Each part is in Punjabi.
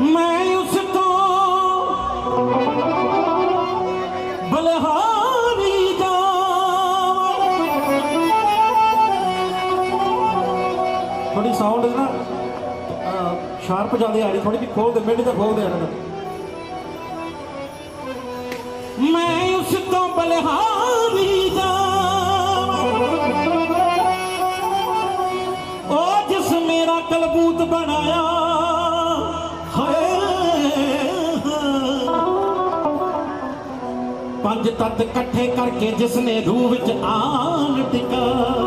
ਮੈਂ ਉਸ ਸਾਊਂਡ ਨਾ। ਸ਼ਾਰਪ ਜਾਂਦੇ ਆ ਰਹੀ ਥੋੜੀ ਵੀ ਖੋਲ ਦੇ, ਮਿੰਟ ਦਾ ਖੋਲ ਦੇ ਇਹਨਾਂ ਮੈਂ ਉਸ ਤੋਂ ਬਲਹਾਰੀ ਤੱਤ ਇਕੱਠੇ ਕਰਕੇ ਜਿਸ ਨੇ ਰੂਹ ਵਿੱਚ ਆਨ ਟਿਕਾ।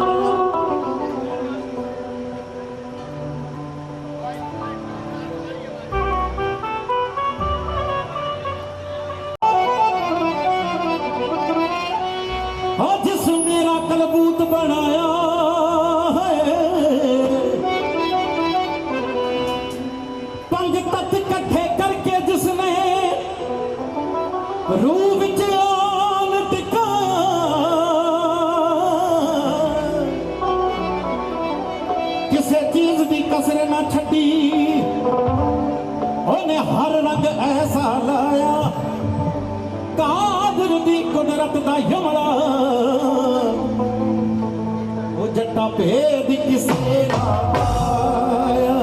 ਕਿਸੇ ਚੀਜ਼ ਦੀ ਕਸਰ ਨਾ ਛੱਡੀ। ਉਹਨੇ ਹਰ ਰੰਗ ਐਸਾ ਲਾਇਆ। ਕਾਦਰ ਦੀ ਕੁਦਰਤ ਦਾ ਯਮਲਾ। ਉਹ ਜੱਟਾ ਭੇਦ ਕਿਸੇ ਨਾ ਪਾਇਆ।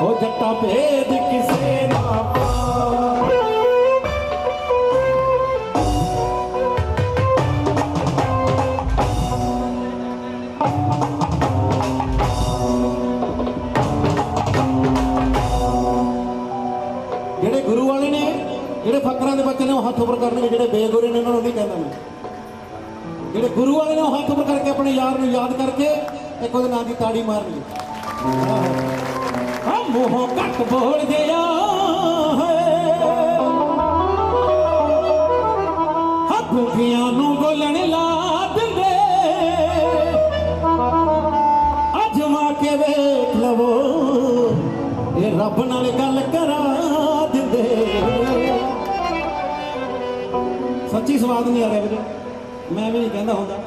ਉਹ ਜੱਟਾ ਭੇਦ ਕਿਸੇ ਨਾ ਪਾਇਆ। ਗੁਰੂ ਵਾਲੇ ਨੇ ਹੱਥ ਉੱਪਰ ਕਰਕੇ ਆਪਣੇ ਯਾਰ ਨੂੰ ਯਾਦ ਕਰਕੇ ਇੱਕ ਉਹਦੇ ਨਾਂ ਦੀ ਤਾੜੀ ਮਾਰਨੀ ਆ ਮੂੰਹੋਂ ਘੱਟ ਬੋਲ ਗਿਆ ਹੱਥੀਆਂ ਨੂੰ ਬੋਲਣ ਲਾ ਦਿੰਦੇ। ਅਜਮਾ ਕੇ ਵੇਖ ਲਵੋ, ਇਹ ਰੱਬ ਨਾਲ ਗੱਲ ਕਰਾ ਦਿੰਦੇ। ਸੱਚੀ ਸਵਾਦ ਨਹੀਂ ਆ ਰਿਹਾ ਵੀਰੇ। ਮੈਂ ਵੀ ਨਹੀਂ ਕਹਿੰਦਾ ਹੁੰਦਾ।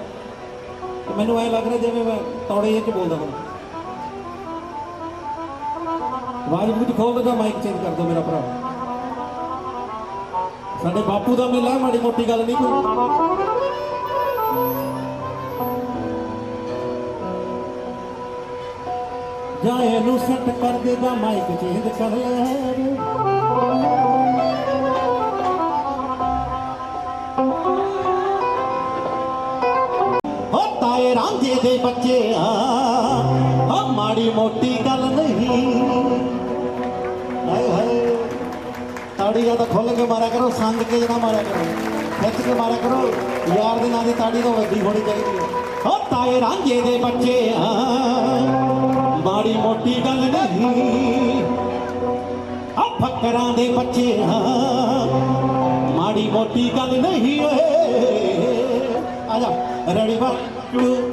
ਮੈਨੂੰ ਐ ਲੱਗ ਰਿਹਾ ਜਿਵੇਂ ਮੈਂ ਤੌੜੇ ਜਿਹੇ ਚ ਬੋਲਦਾ ਹਾਂ ਆਵਾਜ਼ ਬੁੱਝ ਖੋਲ ਦਗਾ ਮਾਈਕ ਚੇਂਜ ਕਰ ਦਿਓ ਮੇਰਾ ਭਰਾ। ਸਾਡੇ ਬਾਪੂ ਦਾ ਮੇਲਾ ਹੈ, ਮਾੜੀ ਮੋਟੀ ਗੱਲ ਨਹੀਂ ਕੋਈ। ਜਾਂ ਇਹਨੂੰ ਸੈੱਟ ਕਰ ਦੇ ਜਾਂ ਮਾਈਕ ਚੇਂਜ ਕਰ ਲੈ ਰਾਂਝੇ ਆ ਮਾੜੀ ਮੋਟੀ ਗੱਲ ਨਹੀਂ। ਹਾਏ ਹਾਏ। ਤਾੜੀ ਜ਼ਿਆਦਾ ਖੁੱਲ ਕੇ ਮਾਰਿਆ ਕਰੋ, ਸੰਗ ਕੇ ਜਿਹੜਾ ਮਾਰਿਆ ਕਰੋ। ਖਿੱਚ ਕੇ ਮਾਰਿਆ ਕਰੋ। ਯਾਰ ਦੇ ਨਾਂ ਦੀ ਤਾੜੀ ਤਾਂ ਵੱਡੀ ਹੋਣੀ ਚਾਹੀਦੀ ਹੈ। ਓ ਤਾਏ ਰਾਂਝੇ ਦੇ ਬੱਚੇ ਆ। ਮਾੜੀ ਮੋਟੀ ਗੱਲ ਨਹੀਂ। ਆ ਫਕਰਾਂ ਦੇ ਬੱਚੇ ਆ। ਮਾੜੀ ਮੋਟੀ ਗੱਲ ਨਹੀਂ ਓਏ। ਆ ਜਾ, ready 1 2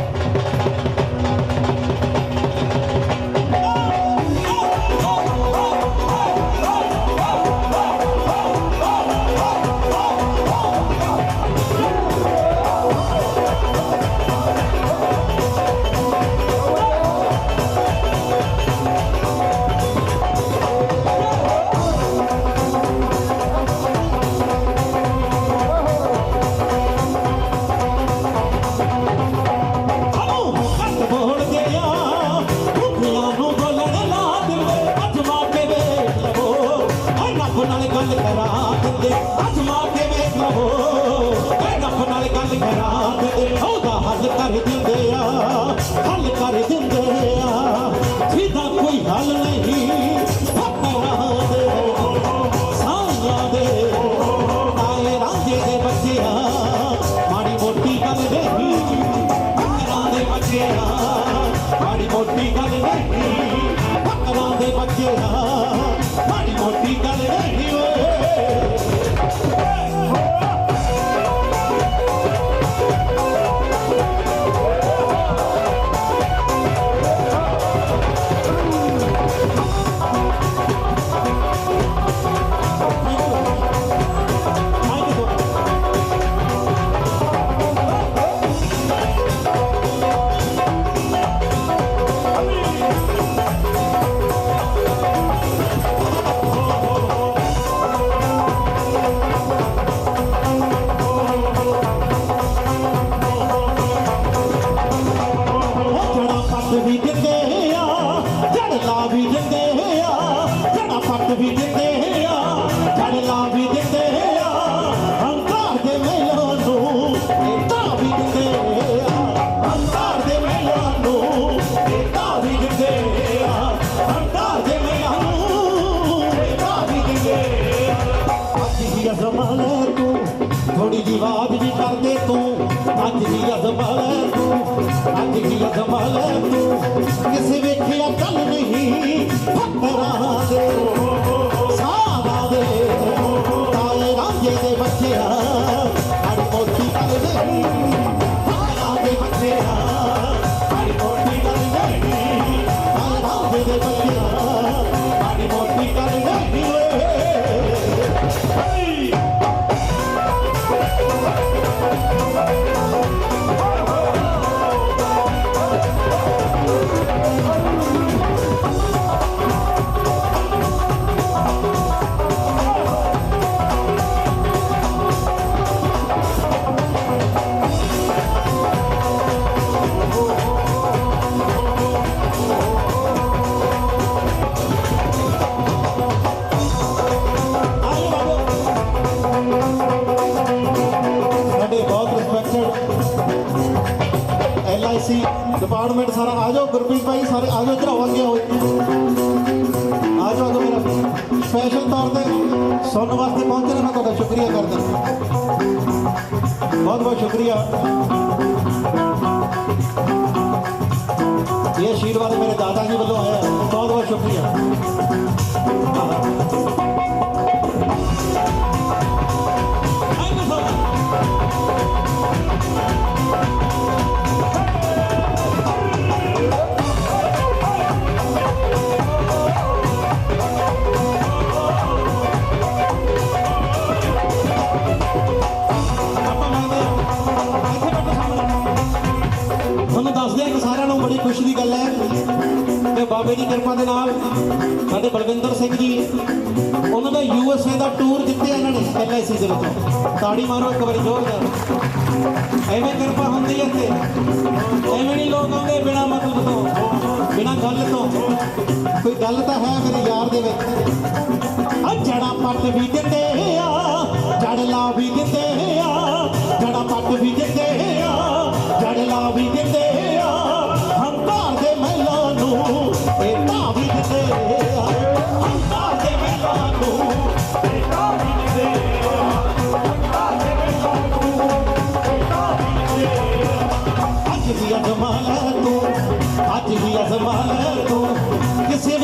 ਦਿੰਦੇ ਅਜਮਾ ਕੇ ਵੇਖ ਲਵੋ ਏ ਰੱਬ ਨਾਲ ਗੱਲ ਕਰਾ ਦਿੰਦੇ ਉਹਦਾ ਹੱਲ ਕਰ ਦਿੰਦੇ ਆ, ਹੱਲ ਕਰ ਦਿੰਦੇ ਆ। ਜਿਹਦਾ ਕੋਈ ਹੱਲ ਨਹੀਂ, ਫਕਰਾਂ ਦੇ ਦੇ ਆਏ ਰਾਜੇ ਦੇ ਬੱਚਿਆ ਤੂੰ ਅੱਜ ਤੂੰ ਕਿਸੇ ਵੇਖਿਆ ਕੱਲ ਨਹੀਂ ਫਕਰਾਂ ਦੇ ਆ ਜਾਓ ਇੱਧਰ ਆਓ ਅੱਗੇ ਆਓ ਆ ਜਾਓ ਅੱਗੇ ਮੇਰਾ ਸਪੈਸ਼ਲ ਤੌਰ ਤੇ ਸੁਣਨ ਵਾਸਤੇ ਪਹੁੰਚੇ ਨੇ ਮੈਂ ਤੁਹਾਡਾ ਸ਼ੁਕਰੀਆ ਕਰਦਾ ਬਹੁਤ ਬਹੁਤ ਸ਼ੁਕਰੀਆ ਇਹ ਆਸ਼ੀਰਵਾਦ ਮੇਰੇ ਦਾਦਾ ਜੀ ਵੱਲੋਂ ਆਇਆ ਬਹੁਤ ਬਹੁਤ ਸ਼ੁਕਰੀਆ ਸਿੰਘ ਜੀ, ਉਹਨਾਂ ਦਾ ਯੂ ਐਸ ਏ ਦਾ ਟੂਰ ਦਿੱਤੇ ਇਹਨਾਂ ਨੇ ਐਲਆਈਸੀ ਦੇ ਵਿੱਚੋਂ ਤਾੜੀ ਮਾਰੋ ਇੱਕ ਵਾਰੀ ਜ਼ੋਰਦਾਰ ਐਵੇਂ ਕਿਰਪਾ ਹੁੰਦੀ ਹੈ ਇੱਥੇ। ਐਵੇਂ ਨਹੀਂ ਲੋਕ ਆਉਂਦੇ ਬਿਨਾ ਮਤਲਬ ਤੋਂ, ਬਿਨਾ ਗੱਲ ਤੋਂ। ਕੋਈ ਗੱਲ ਤਾਂ ਹੈ ਮੇਰੇ ਯਾਰ ਦੇ ਵਿੱਚ। ਆ ਜੜਾ ਪੱਟ ਵੀ ਦਿੱਤੇ ਆ ਜੜ ਲਾ ਵੀ ਦਿੱਤੇ ਆ ਜੜਾ ਪੱਟ ਵੀ ਦਿੱਤੇ ਆ ਜੜ ਲਾ ਵੀ ਦਿੱਤੇ ਵੀ ਅਜ਼ਮਾ ਕਿਸੇ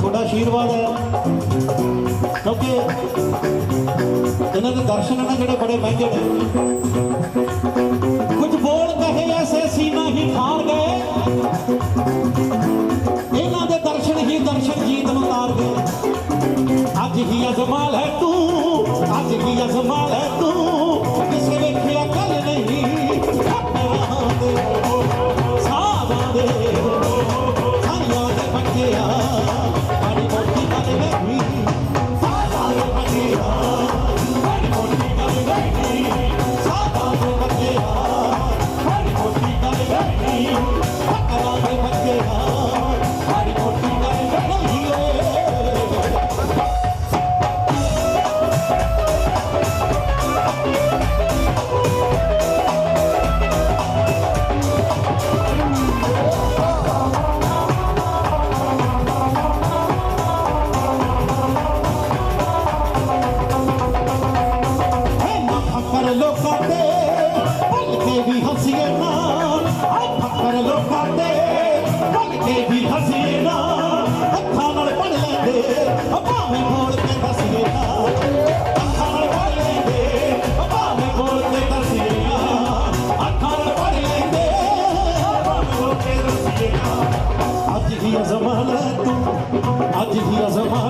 ਤੁਹਾਡਾ ਆਸ਼ੀਰਵਾਦ ਹੈ। ਕਿਉਂਕਿ ਇਹਨਾਂ ਦੇ ਦਰਸ਼ਨ ਨੇ ਜਿਹੜੇ ਬੜੇ ਮਹਿੰਗੇ ਨੇ। ਕੁਝ ਬੋਲ ਕਹੇ ਐਸੇ ਸੀਨਾ ਹੀ ਠਾਰ ਗਏ। ਇਹਨਾਂ ਦੇ ਦਰਸ਼ਨ ਹੀ ਦਰਸ਼ਨ ਜੀਤ ਨੂੰ ਤਾਰ ਗਏ। ਅੱਜ ਹੀ ਅਜ਼ਮਾਲ ਹੈ ਤੂੰ? ਅੱਜ ਹੀ ਅਜ਼ਮਾਲ ਹੈ ਤੂੰ? ਕੇ ਵੀ ਹੱਸੀਏ ਨਾ, ਅੱਖਾਂ ਨਾਲ ਪੜ ਲੈਂਦੇ ਭਾਵੇਂ ਬੋਲ ਕੇ ਦੱਸੀਏ ਨਾ। ਅੱਖਾਂ ਨਾਲ ਪੜ ਲੈਂਦੇ ਭਾਵੇਂ ਬੋਲ ਕੇ ਦੱਸੀਏ ਨਾ। ਅੱਖਾਂ ਨਾਲ ਪੜ ਲੈਂਦੇ ਭਾਵੇਂ ਬੋਲ ਕੇ ਦੱਸੀਏ ਨਾ। ਅੱਜ ਹੀ ਅਜ਼ਮਾ ਲੈ ਤੂੰ, ਅੱਜ ਹੀ ਅਜ਼ਮਾ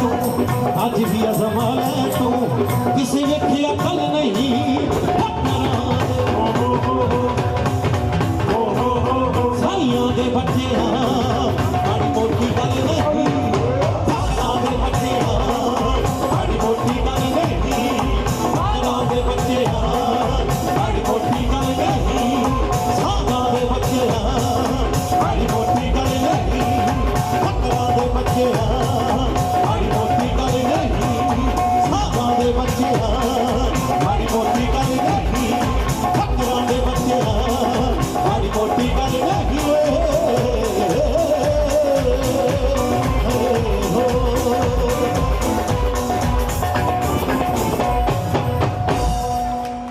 ਤੂੰ, ਅੱਜ ਵੀ ਅਜ਼ਮਾ ਲੈ ਤੂੰ। ਕਿਸੇ ਵੇਖਿਆ ਕੱਲ